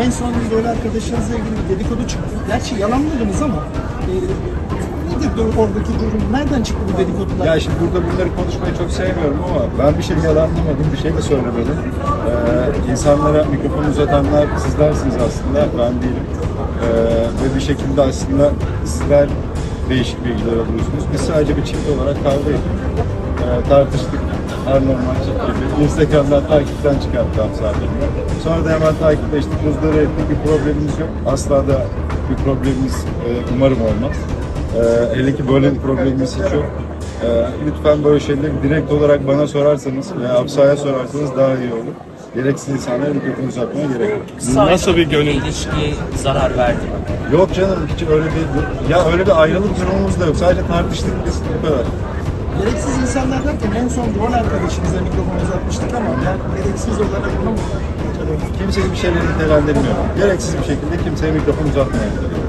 En son rol arkadaşınızla ilgili bir dedikodu çıktı. Gerçi yalanladınız ama e, nedir oradaki durum? Nereden çıktı bu dedikodular? Ya şimdi burada bunları konuşmayı çok sevmiyorum ama ben bir şey yalanlamadım, bir şey de söylemedim. Ee, insanlara mikrofon uzatanlar sizlersiniz aslında, ben değilim. Ee, ve bir şekilde aslında sizler değişik bilgiler alıyorsunuz. Biz sadece bir çift olarak kavga ettik. Ee, tartıştık. Her normal çift gibi. Instagram'dan takipten çıkarttım sadece. Sonra da hemen takipleştik, buzları ettik. Bir problemimiz yok. Asla da bir problemimiz e, umarım olmaz. Ee, hele ki böyle bir problemimiz hiç yok. Ee, lütfen böyle şeyleri direkt olarak bana sorarsanız veya Absa'ya sorarsanız daha iyi olur. Gereksiz insanlara mikrofon uzatmaya gerek yok. Nasıl bir gönül? ilişkiye zarar verdi mi? Yok canım hiç öyle bir ya öyle bir ayrılık durumumuz da yok. Sadece tartıştık biz bu kadar. Gereksiz insanlar derken en son rol arkadaşınıza mikrofon uzatmıştık ama yani gereksiz olarak bunu mu? Kimseyi bir şeyleri nitelendirmiyorum. Gereksiz bir şekilde kimseye mikrofon uzatmayalım.